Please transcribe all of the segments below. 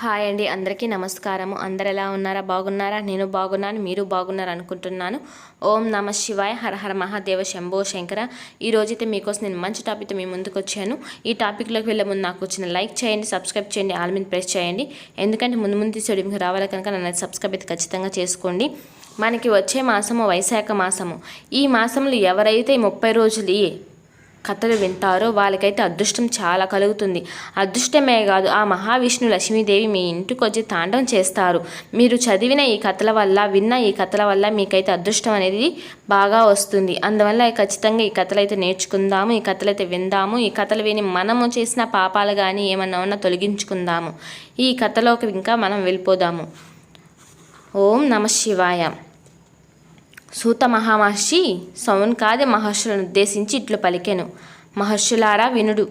Hi అండి అందరికీ నమస్కారము. అందరు ఎలా ఉన్నారా? బాగున్నారా? నేను బాగున్నాను మీరు బాగున్నారు అనుకుంటున్నాను ఓం నమ శివాయ హర హర మహాదేవ శంభో శంకర. ఈరోజు అయితే మీకోసం నేను మంచి టాపిక్తో మీ ముందుకు వచ్చాను ఈ టాపిక్లోకి వెళ్ళే ముందు నాకు వచ్చిన లైక్ చేయండి సబ్స్క్రైబ్ చేయండి ఆల్ మీద ప్రెస్ చేయండి. ఎందుకంటే ముందు ముందు తీసేది మీకు రావాలి కనుక నన్ను సబ్స్క్రైబ్ అయితే ఖచ్చితంగా చేసుకోండి. మనకి వచ్చే మాసము వైశాఖ మాసము. ఈ మాసంలో ఎవరైతే ముప్పై రోజులు కథలు వింటారో వాళ్ళకైతే అదృష్టం చాలా కలుగుతుంది. అదృష్టమే కాదు ఆ మహావిష్ణు లక్ష్మీదేవి మీ ఇంటికి వచ్చి తాండవం చేస్తారు. మీరు చదివిన ఈ కథల వల్ల విన్న ఈ కథల వల్ల మీకైతే అదృష్టం అనేది బాగా వస్తుంది. అందువల్ల ఖచ్చితంగా ఈ కథలు అయితే నేర్చుకుందాము ఈ కథలు అయితే విందాము ఈ కథలు విని మనము చేసిన పాపాలు కానీ ఏమన్నా ఉన్నా తొలగించుకుందాము. ఈ కథలోకి ఇంకా మనం వెళ్ళిపోదాము. ఓం నమ శివాయ. సూత మహామహర్షి సౌన్కాది మహర్షులను ఉద్దేశించి ఇట్లు పలికెను. మహర్షులారా వినుడు.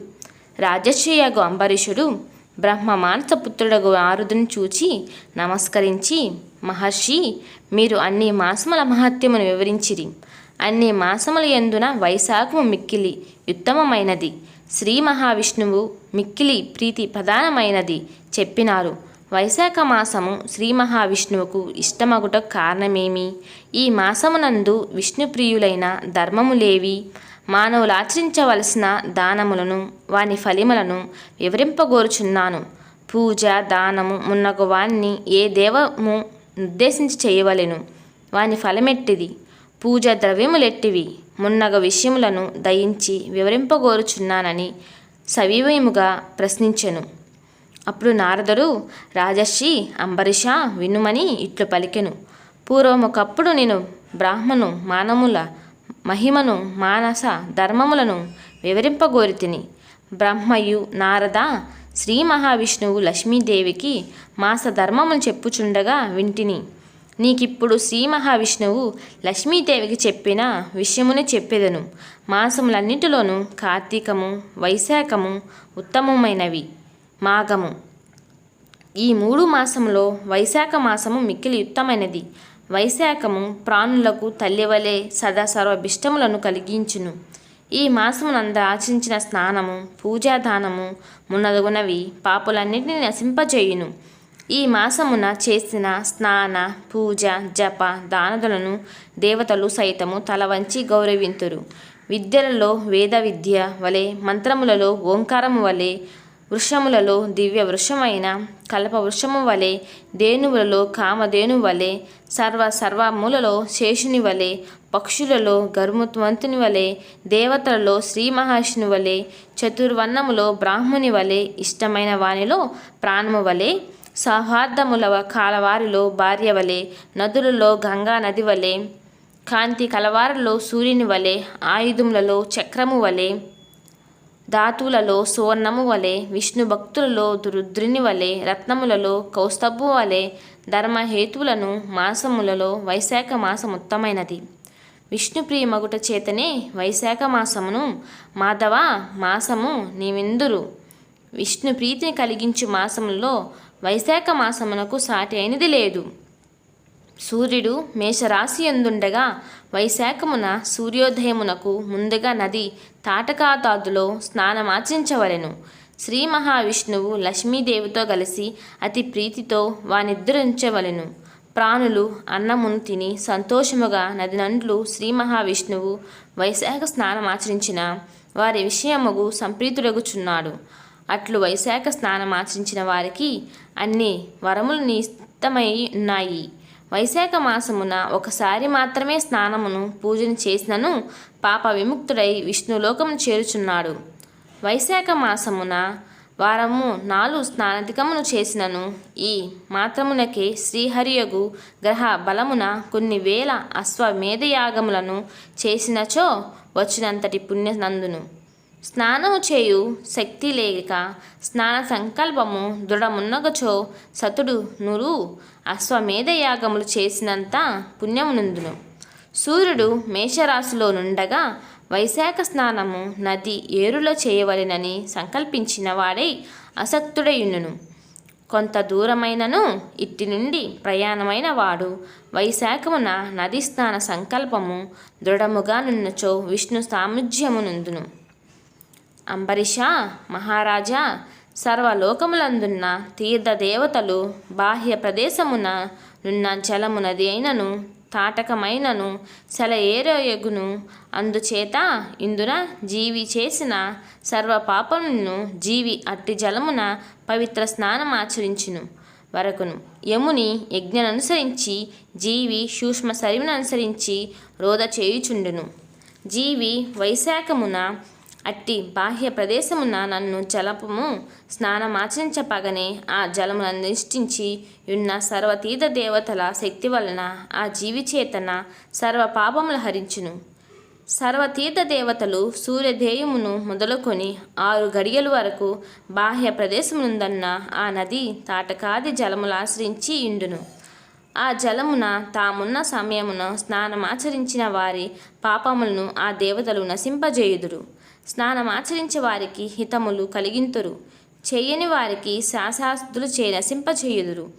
రాజశ్రీయగు అంబరీషుడు బ్రహ్మ మానసపుత్రుడగు ఆరుదును చూచి నమస్కరించి మహర్షి మీరు అన్ని మాసముల మహత్యమును వివరించిరి. అన్ని మాసముల ఎందున వైశాఖము మిక్కిలి ఉత్తమమైనది. శ్రీ మహావిష్ణువు మిక్కిలి ప్రీతి ప్రధానమైనది చెప్పినారు. వైశాఖ మాసము శ్రీ మహావిష్ణువుకు ఇష్టమగుట కారణమేమి? ఈ మాసమునందు విష్ణుప్రియులైన ధర్మములేవి మానవులు ఆచరించవలసిన దానములను వాని ఫలిములను వివరింపగోరుచున్నాను. పూజ దానము మున్నగు వాణ్ణి ఏ దేవము నిర్దేశించి చేయవలెను? వాని ఫలమెట్టిది? పూజ ద్రవ్యములెట్టివి? మున్నగ విషయములను దయించి వివరింపగోరుచున్నానని సవివయముగా ప్రశ్నించెను. అప్పుడు నారదుడు రాజర్షి అంబరీష వినుమని ఇట్లు పలికెను. పూర్వమొకప్పుడు నేను బ్రాహ్మను మానముల మహిమను మానస ధర్మములను వివరింపగోరితిని. బ్రహ్మయు నారద శ్రీ మహావిష్ణువు లక్ష్మీదేవికి మాస ధర్మములు చెప్పుచుండగా వింటిని. నీకిప్పుడు శ్రీ మహావిష్ణువు లక్ష్మీదేవికి చెప్పిన విషయముని చెప్పెదను. మాసములన్నిటిలోనూ కార్తీకము వైశాఖము ఉత్తమమైనవి. మాఘము. ఈ మూడు మాసములో వైశాఖ మాసము మిక్కిలి యుక్తమైనది వైశాఖము ప్రాణులకు తల్లివలే సదా సర్వభిష్టములను కలిగించును. ఈ మాసమునంద ఆచరించిన స్నానము పూజాదానము మున్నదగునవి పాపులన్నిటిని నశింపజేయును ఈ మాసమున చేసిన స్నాన పూజ జప దానదులను దేవతలు సైతము తల వంచి గౌరవింతురు. విద్యలలో వేద విద్య వలె మంత్రములలో ఓంకారము వలె వృషములలో దివ్య వృషమైన కల్ప వృషము వలె దేనువులలో కామధేను వలె సర్వ సర్వములలో శేషుని వలె పక్షులలో గరుముత్వంతుని వలె దేవతలలో శ్రీ మహర్షిని వలె చతుర్వర్ణములో బ్రాహ్ముని వలె ఇష్టమైన వానిలో ప్రాణము వలె సౌహార్దముల కాలవారిలో భార్య వలె నదులలో గంగా నది వలె కాంతి కలవారిలో సూర్యుని వలె ఆయుధములలో చక్రము వలె ధాతువులలో సువర్ణము వలె విష్ణు భక్తులలో రుద్రుని వలె రత్నములలో కౌస్తభు వలె ధర్మహేతువులను మాసములలో వైశాఖ మాసం ఉత్తమైనది. విష్ణుప్రియ మగుట చేతనే వైశాఖ మాసమును మాధవ మాసము నీవెందురు? విష్ణు ప్రీతిని కలిగించు మాసములలో వైశాఖ మాసమునకు సాటి అయినది లేదు. సూర్యుడు మేషరాశి ఎందుండగా వైశాఖమున సూర్యోదయమునకు ముందుగా నది తాటకాతాదులో స్నానమాచరించవలెను శ్రీ మహావిష్ణువు లక్ష్మీదేవితో కలిసి అతి ప్రీతితో వానిద్రించవలెను ప్రాణులు అన్నమును తిని సంతోషముగా నదినండ్లు శ్రీ మహావిష్ణువు వైశాఖ స్నానమాచరించిన వారి విషయముగు సంప్రీతుడగుచున్నాడు అట్లు వైశాఖ స్నానమాచరించిన వారికి అన్ని వరములు నిస్తమై ఉన్నాయి. వైశాఖ మాసమున ఒకసారి మాత్రమే స్నానమును పూజను చేసినను పాప విముక్తుడై విష్ణులోకము చేరుచున్నాడు. వైశాఖ మాసమున వారము నాలుగు స్నానధికమును చేసినను. ఈ మాత్రమునకే శ్రీహరియగు గ్రహ బలమున కొన్ని వేల అశ్వమేధయాగములను చేసినచో వచ్చినంతటి పుణ్యనందును. స్నానము చేయు శక్తి లేక స్నాన సంకల్పము దృఢమున్నగచో సతుడు నురు అశ్వమేధ యాగములు చేసినంత పుణ్యమునందును. సూర్యుడు మేషరాశిలో నుండగా వైశాఖ స్నానము నది ఏరులో చేయవలెనని సంకల్పించిన వాడై అసక్తుడయును కొంత దూరమైనను ఇట్టి నుండి ప్రయాణమైన వాడు వైశాఖమున నది స్నాన సంకల్పము దృఢముగా నున్నచో విష్ణు సాముజ్యమునందును. అంబరీష మహారాజా సర్వలోకములందున్న తీర్థదేవతలు బాహ్య ప్రదేశమున నున్న జలమునది అయినను తాటకమైనను సెలయేరయగును అందుచేత ఇందున జీవి చేసిన సర్వ పాపములను జీవి అట్టి జలమున పవిత్ర స్నానమాచరించును వరకును. యముని యజ్ఞననుసరించి జీవి సూక్ష్మ శరీరమును అనుసరించి రోధ చేయుచుండును. జీవి వైశాఖమున అట్టి బాహ్య ప్రదేశమున నన్ను జలపము స్నానమాచరించపగనే ఆ జలమును నిష్ఠించి ఉన్న సర్వతీర్థ దేవతల శక్తి వలన ఆ జీవి చేతన సర్వ పాపములు హరించును. సర్వతీర్థ దేవతలు సూర్యదేయమును మొదలుకొని ఆరు గడియల వరకు బాహ్య ప్రదేశమునందన్న ఆ నది తాటకాది జలములు ఆశ్రయించి ఇండును ఆ జలమున తామున్న సమయమున స్నానమాచరించిన వారి పాపములను ఆ దేవతలు నశింపజేయుదురు. స్నానమాచరించే వారికి హితములు కలిగింతురు. చేయని వారికి శాశాస్తులు చే నశింపజేయుదురు.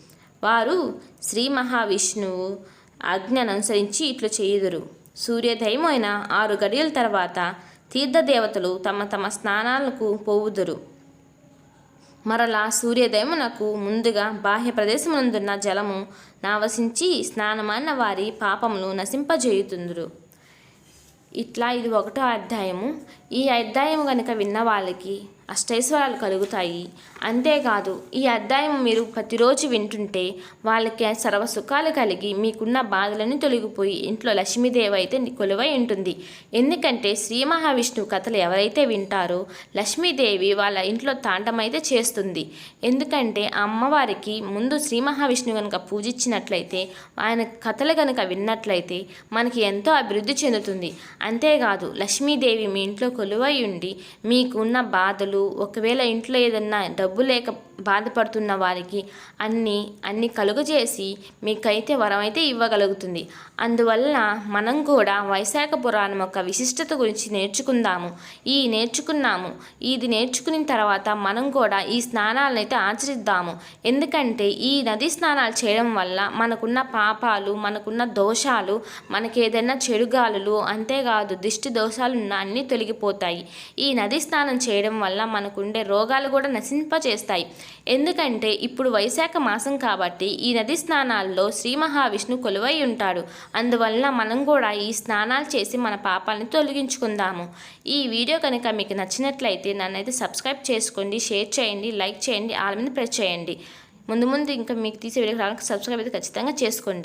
వారు శ్రీ మహావిష్ణువు ఆజ్ఞను అనుసరించి ఇట్లు చేయుదురు. సూర్యోదయమైన ఆరు గడియల తర్వాత తీర్థదేవతలు తమ తమ స్నానాలకు పోవుదురు. మరలా సూర్యోదయమునకు ముందుగా బాహ్య ప్రదేశమునందున్న జలము నావసించి స్నానమాన్న వారి పాపములు నశింపజేయుతుందురు. ఇట్లా ఇది ఒకటో అధ్యాయము. ఈ అధ్యాయం కనుక విన్న వాళ్ళకి అష్టైశ్వరాలు కలుగుతాయి. అంతేకాదు ఈ అధ్యాయం మీరు ప్రతిరోజు వింటుంటే వాళ్ళకి సర్వ సుఖాలు కలిగి మీకున్న బాధలను తొలగిపోయి ఇంట్లో లక్ష్మీదేవి అయితే కొలువై ఉంటుంది. ఎందుకంటే శ్రీ మహావిష్ణువు కథలు ఎవరైతే వింటారో లక్ష్మీదేవి వాళ్ళ ఇంట్లో తాండమైతే చేస్తుంది. ఎందుకంటే ఆ అమ్మవారికి ముందు శ్రీ మహావిష్ణువు కనుక పూజించినట్లయితే ఆయన కథలు కనుక విన్నట్లయితే మనకి ఎంతో అభివృద్ధి చెందుతుంది. అంతేకాదు లక్ష్మీదేవి మీ ఇంట్లో కొలువై ఉండి మీకున్న బాధలు ఒకవేళ ఇంట్లో ఏదన్నా డబ్బు లేక బాధపడుతున్న వారికి అన్ని అన్ని కలుగజేసి మీకైతే వరం అయితే ఇవ్వగలుగుతుంది. అందువల్ల మనం కూడా వైశాఖ పురాణం యొక్క విశిష్టత గురించి నేర్చుకుందాము. ఈ నేర్చుకున్నాము. ఇది నేర్చుకున్న తర్వాత మనం కూడా ఈ స్నానాలను అయితే ఆచరిద్దాము. ఎందుకంటే ఈ నది స్నానాలు చేయడం వల్ల మనకున్న పాపాలు మనకున్న దోషాలు మనకేదైనా చెడుగాలులు అంతేకాదు దిష్టి దోషాలు ఉన్న అన్నీ తొలగిపోతాయి. ఈ నది స్నానం చేయడం వల్ల మనకుండే రోగాలు కూడా నశింపచేస్తాయి. ఎందుకంటే ఇప్పుడు వైశాఖ మాసం కాబట్టి ఈ నది స్నానాల్లో శ్రీ మహావిష్ణు కొలువై ఉంటాడు. అందువల్ల మనం కూడా ఈ స్నానాలు చేసి మన పాపాలను తొలగించుకుందాము. ఈ వీడియో కనుక మీకు నచ్చినట్లయితే నన్నైతే సబ్స్క్రైబ్ చేసుకోండి షేర్ చేయండి లైక్ చేయండి ఆల్ మీద ప్రెస్ చేయండి. ముందు ముందు ఇంకా మీకు తీసే వీడియో రావడానికి సబ్స్క్రైబ్ అయితే ఖచ్చితంగా చేసుకోండి.